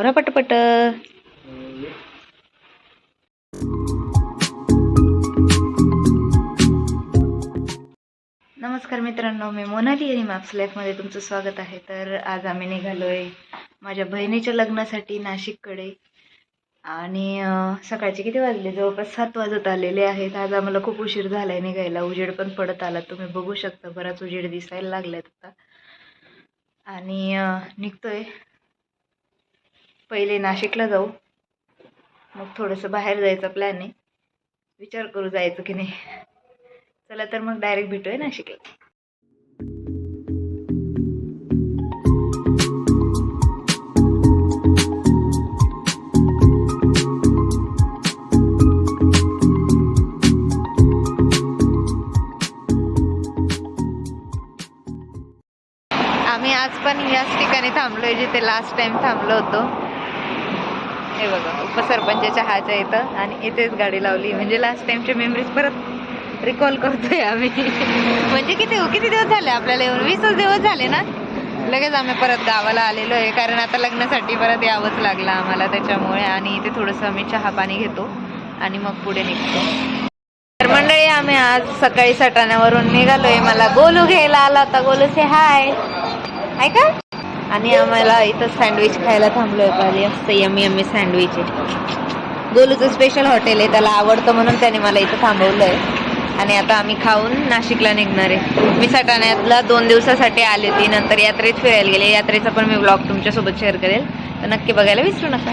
आवरा पटपट नमस्कार मित्रांनो मी मोनाली आणि मॅप्स लाईफमध्ये तुमचं स्वागत आहे. तर आज आम्ही निघालोय माझ्या बहिणीच्या लग्नासाठी नाशिककडे. आणि सकाळचे किती वाजले? जवळपास सात वाजत आलेले आहेत. आज आम्हाला खूप उशीर झालाय निघायला. उजेड पण पडत आला. तुम्ही बघू शकता बराच उजेड दिसायला लागलाय आता. आणि निघतोय. पहिले नाशिकला जाऊ. मग थोडंसं बाहेर जायचा प्लॅन आहे. विचार करू जायचं की नाही. चला तर मग डायरेक्ट भेटूया नाशिकला. आम्ही आज पण याच ठिकाणी थांबलोय जिथे लास्ट टाइम थांबलो होतो. हे बघा उपसरपंचाच्या हाच्या इथं आणि इथेच गाडी लावली. म्हणजे लास्ट टाइमचे मेमरीज परत रिकॉल करतोय आम्ही. म्हणजे किती किती दिवस झाले आपल्याला येऊन? वीसच दिवस झाले ना? लगेच आम्ही परत गावाला आलेलो आहे कारण आता लग्नासाठी परत यावंच लागलं आम्हाला त्याच्यामुळे. आणि इथे थोडंसं आम्ही चहा पाणी घेतो आणि मग पुढे निघतो. तर मंडळी आम्ही आज सकाळी सटाण्यावरून निघालोय. मला गोलू घ्यायला आला होता. गोलू से हाय आहे आणि आम्हाला इथं सँडविच खायला थांबलोय पाहिजे असतं यमी यमी सँडविच आहे. गोलूचं स्पेशल हॉटेल आहे. त्याला आवडतं म्हणून त्याने मला इथं थांबवलंय. आणि आता आम्ही खाऊन नाशिकला निघणार आहे. मी सटाण्यातला दोन दिवसासाठी आले होती. नंतर यात्रेत फिरायला गेले. यात्रेचा पण मी ब्लॉग तुमच्यासोबत शेअर करेल. तर नक्की बघायला विसरू नका.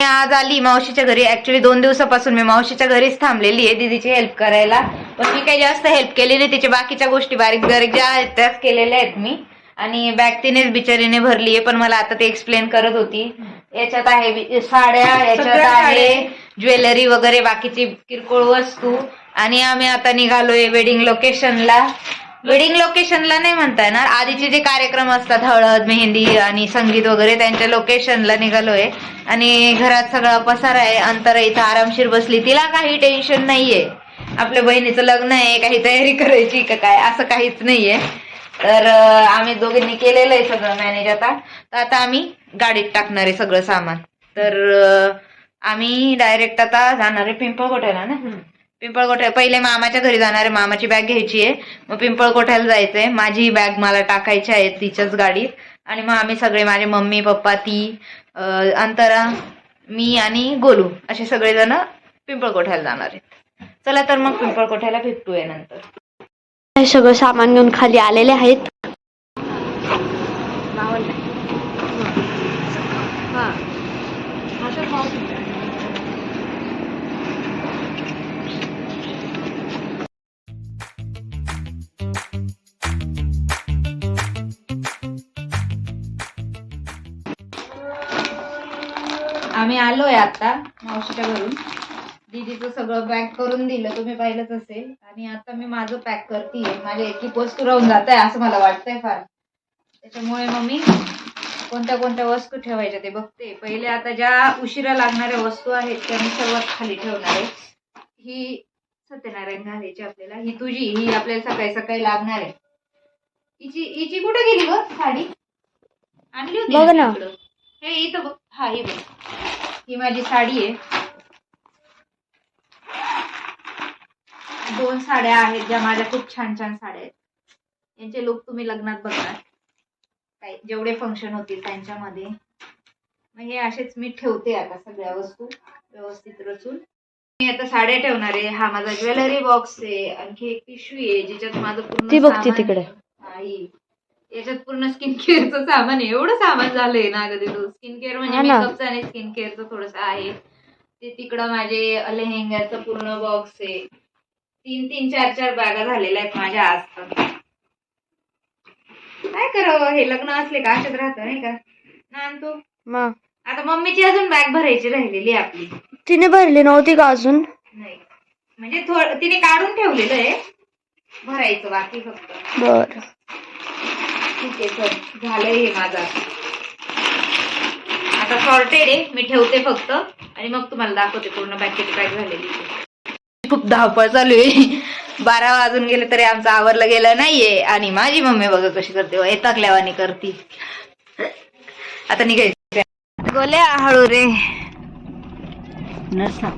मी आज आली मावशीच्या घरी. ऍक्च्युली दोन दिवसापासून मी मावशीच्या घरीच थांबलेली आहे. दीदीची हेल्प करायला. पण मी काही जास्त हेल्प केली नाही. तिच्या बाकीच्या गोष्टी बारीक बारीक ज्या आहेत त्याच केलेल्या आहेत मी. आणि बॅग तिनेच बिचारीने भरली आहे पण मला आता ते एक्सप्लेन करत होती. याच्यात आहे साड्या याच्यात आहे. ज्वेलरी वगैरे बाकीची किरकोळ वस्तू. आणि आम्ही आता निघालोय वेडिंग लोकेशनला वेडिंग लोकेशनला नाही म्हणता येणार. आधीचे जे कार्यक्रम असतात हळद मेहंदी आणि संगीत वगैरे त्यांच्या लोकेशनला निघालोय. आणि घरात सगळा पसारा आहे. अंतर इथं आरामशीर बसली. तिला काही टेन्शन नाहीये. आपल्या बहिणीचं लग्न आहे काही तयारी करायची का काय? असं काहीच नाहीये. तर आम्ही दोघींनी केलेलं आहे सगळं मॅनेज आता. तर आता आम्ही गाडीत टाकणार आहे सगळं सामान. तर आम्ही डायरेक्ट आता जाणार आहे पिंपळकोट्याला ना? पिंपळकोट्या पहिले मामाच्या घरी जाणार आहे मामाची बॅग घ्यायची आहे. मग पिंपळकोट्याला जायचंय. माझी बॅग मला टाकायची आहे तिच्याच गाडीत. आणि मग आम्ही सगळे माझे मम्मी पप्पा ती अंतरा मी आणि गोलू असे सगळेजण पिंपळकोठ्याला जाणार आहेत. चला तर मग पिंपळकोठ्याला भेटूया नंतर. हे सगळं सामान घेऊन खाली आलेले आहेत. आम्ही आलोय आता मावशीच्या घरून दीदीचं सगळं पॅक करून दिलं तुम्ही पाहिलंच असेल. आणि आता मी माझं पॅक करतेय. माझ्या एक वस्तू राहून जात आहे असं मला वाटतंय फार. त्याच्यामुळे मग मी कोणत्या कोणत्या वस्तू ठेवायच्या ते बघते. पहिले आता ज्या उशिरा लागणाऱ्या वस्तू आहेत त्या मी सर्वात खाली ठेवणार आहे. ही सत्यनारायण घालायची आपल्याला. ही तुझी ही आपल्याला सकाळी सकाळी लागणार आहे. हिची हिची कुठे गेली ग साडी? आणली होती. हे इथं बघ. हा ही बघ. ही माझी साडी आहे. दोन साड्या आहेत ज्या माझ्या खूप छान छान साड्या आहेत. यांचे लुक तुम्ही लग्नात बघणार. काही जेवढे फंक्शन होतील त्यांच्यामध्ये. मग हे असेच मी ठेवते आता सगळ्या वस्तू व्यवस्थित रचून. मी आता साड्या ठेवणार आहे. हा माझा ज्वेलरी बॉक्स आहे. आणखी एक पिशवी आहे ज्याच्यात माझं पूर्ण ती बघते तिकडे. याच्यात पूर्ण स्किन केअरचं सामान आहे. एवढं सामान झालंय ना कधी तू स्किन केअर म्हणजे. मेकअपचं आणि स्किन केअरचं थोडस आहे. ते तिकडं माझे लेहेंग्याचं पूर्ण बॉक्स आहे. तीन तीन चार चार बॅगा झालेल्या आहेत माझ्या आज तर काय करावं? हे लग्न असले का? असेच राहतं नाही का? ना आणतो मग? आता मम्मीची अजून बॅग भरायची राहिलेली आहे आपली. तिने भरली नव्हती का अजून? नाही. म्हणजे थोडं तिने काढून ठेवलेलं आहे. भरायचं बाकी फक्त. बर. ठीक आहे सर झालंय हे माझं. आता सॉर्टेड आहे. मी ठेवते फक्त. आणि मग तुम्हाला दाखवते पूर्ण पॅकेट पॅक झालेली. खूप धावपळ चालू आहे. बारा वाजून गेले तरी आमचं आवरलं गेलं नाहीये. आणि माझी मम्मी बघा कशी करते वैतागल्यावानी करती. आता निघायची. गोल्या हळू रे. नरसा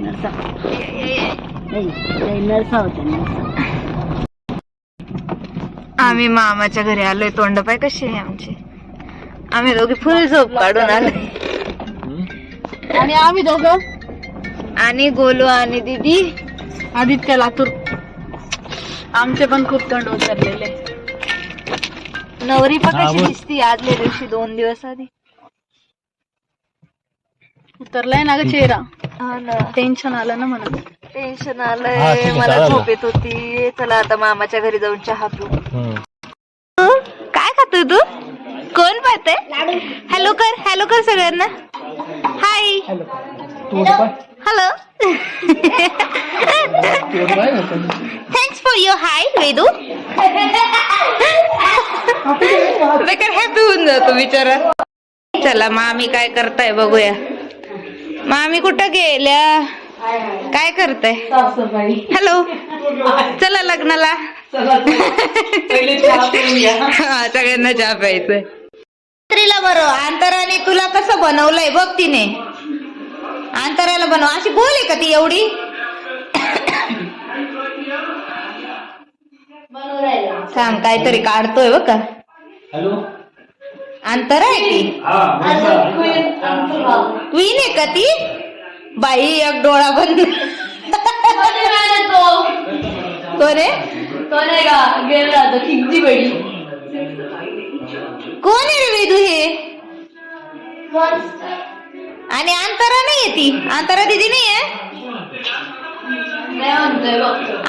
नरसा. नरसा होता नरसा. आम्ही मामाच्या घरी आलोय. तोंड पाय कशी आहे आमची? आम्ही दोघे फुल झोप काढून आलोय. आणि आम्ही दोघं आणि गोलू आणि दीदी. आदित्य लातूर. आमचे पण खूप तोंड उतरलेले नवरी पण कशी दिसती आदल्या दिवशी दोन दिवस आधी. उतरलाय ना ग चेहरा. हा ना. टेन्शन आलं ना म्हणून टेन्शन आलंय. मला झोप येत होती. चला आता मामाच्या घरी जाऊन चहा पिऊ. काय खातोय तू? कोण पाहतंय? हॅलो कर हॅलो कर सगळ्यांना. Hi hello thanks for your hi Vedu बेकार हॅपी होऊन जातो बिचारा. चला मामी काय करताय बघूया. मामी कुठं गेल्या? काय करताय? हॅलो चला लग्नाला. हा, सगळ्यांना चहा प्यायचंय. स्त्रीला बरं अंतराने तुला कसं बनवलंय बघ तिने. अंतराला बनव. अशी गोल आहे का ती एवढी. सांग काहीतरी काढतोय बघ का. अंतर आहे ती. क्वीन आहे का ती? बाई एक डोळा बंद. कोण आहे कोण आहे? रे वेदू हे? आणि अंतरा नाही ती. अंतरा दिदी नाही आहे?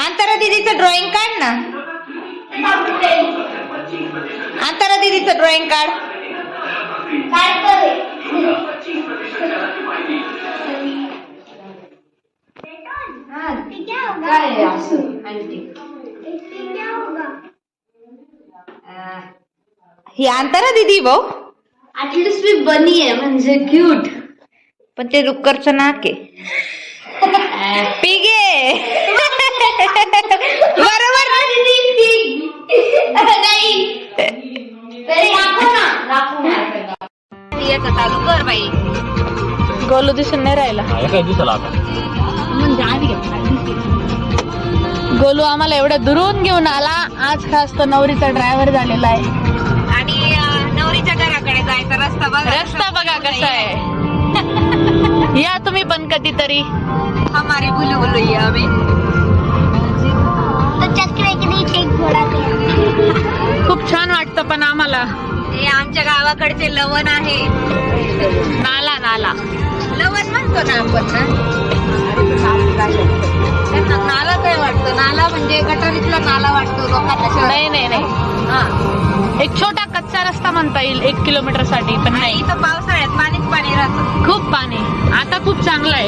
अंतरा दिदीचं ड्रॉइंग काढ ना. अंतरा दिदीचं ड्रॉइंग काढ. ही अंतरा दीदी भाऊ. ऍटलिस्ट मी बनी आहे म्हणजे क्यूट पण ते डुक्करचं नाक आहे. पिगे. बरोबर याचं चालू कर बाई. गोलू दिसून नाही राहिला. गोलू आम्हाला एवढ्या दुरून घेऊन आला. आज खास तो नवरीचा ड्रायव्हर झालेला आहे. आणि नवरीच्या घराकडे जायचा रस्ता बघा. रस्ता बघा कसा आहे. या तुम्ही पण कधीतरी. हमारे बुलू बुलू ये हमें खूप छान वाटतं पण आम्हाला. हे आमच्या गावाकडचे लवण आहे. नाला नाला. लवण म्हणतो ना आपण ना त्यांना नाला काय वाटतो. नाला म्हणजे गटारीतला नाला वाटतो लोकांना. नाही नाही नाही. हा. एक छोटा कच्चा रस्ता म्हणता येईल एक किलोमीटरसाठी पण नाही. इथं पावसाळ्यात पाणीच पाणी राहतं. खूप पाणी. आता खूप चांगलं आहे.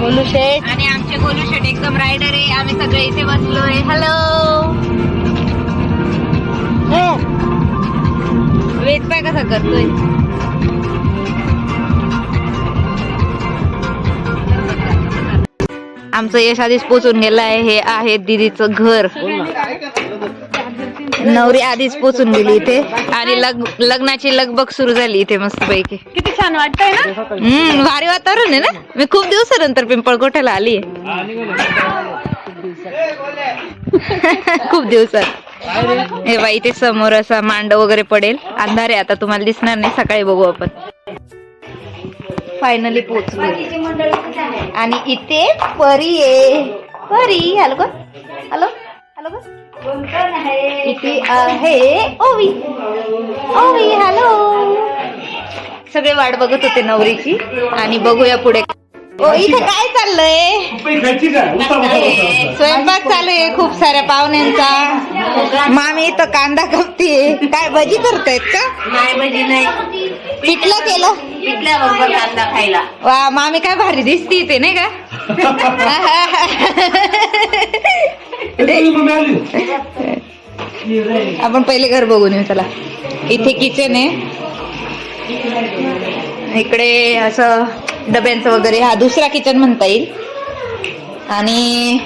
गोलू शेठ. आणि आमचे गोलू शेट एकदम रायडर आहे. आम्ही सगळे इथे बसलोय हॅलो वेद पाय कसा करतोय? आमचं यश आधीच पोचून गेलं आहे. हे आहे दीदीचं घर. नवरी आधीच पोचून गेली इथे. आणि लग लग्नाची लगबग सुरू झाली इथे मस्त पैकी किती छान वाटतंय ना? हम्म भारी वातावरण आहे ना? मी खूप दिवसानंतर पिंपळकोट्याला आली. खूप दिवसात. हे बाई इथे समोर असा मांड वगैरे पडेल. अंधार आहे आता तुम्हाला दिसणार नाही. सकाळी बघू आपण. फायनली पोचलो आणि इथे परी आहे परी हॅलो का हॅलो हॅलो का इथे आहे ओवी. ओवी हॅलो. सगळे वाट बघत होते नवरीची. आणि बघूया पुढे. ओ इथे काय चाललंय? स्वयंपाक चालू आहे खूप साऱ्या पाहुण्यांचा. मामी इथं कांदा कापतीये. काय भजी करतायत का? नाही भजी नाही. पिठलं केलं? कांदा खायला. वा मामी काय भारी दिसती इथे नाही का? आपण पहिले घर बघून येऊ चला. इथे किचन आहे. इकडे असं डब्यांचं वगैरे हा दुसरा किचन म्हणता येईल. आणि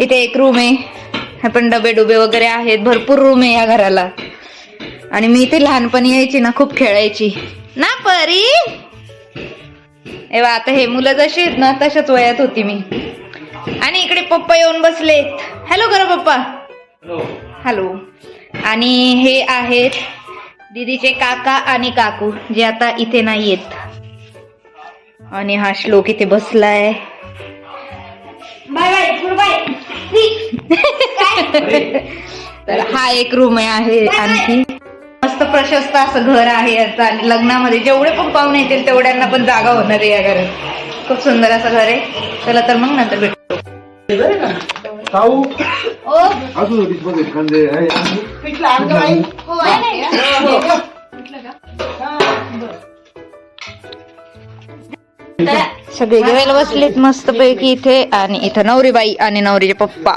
इथे एक रूम आहे. पण डबे डुबे वगैरे आहेत भरपूर रूम आहे या घराला. आणि मी इथे लहानपणी यायची ना खूप खेळायची. ना परी? एव्हा आता हे मुलं जशी आहेत ना तशाच वयात होती मी. आणि इकडे पप्पा येऊन बसलेत. हॅलो करा पप्पा. हॅलो आणि हे आहेत दीदीचे काका आणि काकू जे आता इथे नाही येत. आणि हा श्लोक इथे बसलाय. तर हा एक रूम आहे आणखी. मस्त प्रशस्त असं घर आहे याचं. आणि लग्नामध्ये जेवढे पण पाहुणे येतील तेवढ्यांना पण जागा होणार आहे या घरात. खूप सुंदर असं घर आहे. चला तर मग नंतर भेटू. खाऊ अजून होती मध्ये कांदे आहे. सगळे जेवायला बसलेत मस्त पैकी इथे. आणि इथं नवरीबाई आणि नवरीचे पप्पा.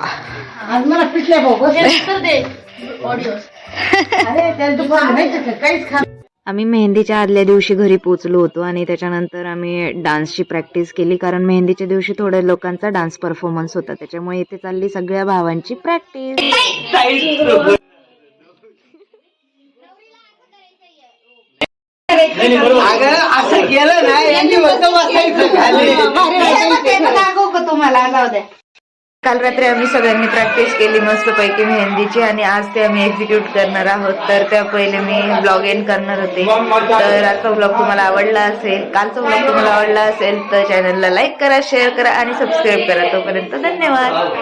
आम्ही मेहंदीच्या आदल्या दिवशी घरी पोचलो होतो आणि त्याच्यानंतर आम्ही डान्सची प्रॅक्टिस केली कारण मेहंदीच्या दिवशी थोड्या लोकांचा डान्स परफॉर्मन्स होता. त्याच्यामुळे इथे चालली सगळ्या भावांची प्रॅक्टिस. असं केलं तुम्हाला? जाऊ द्या. काल रात्री आम्ही सगळ्यांनी प्रॅक्टिस केली मस्त पैकी मेहंदीची आणि आज ते आम्ही एक्झिक्यूट करणार आहोत. तर त्या पहिले मी ब्लॉग एंड करणार होते. तर आजचा ब्लॉग तुम्हाला आवडला असेल कालचा ब्लॉग तुम्हाला आवडला असेल तर चॅनलला लाईक करा शेअर करा आणि सबस्क्राईब करा. तोपर्यंत धन्यवाद.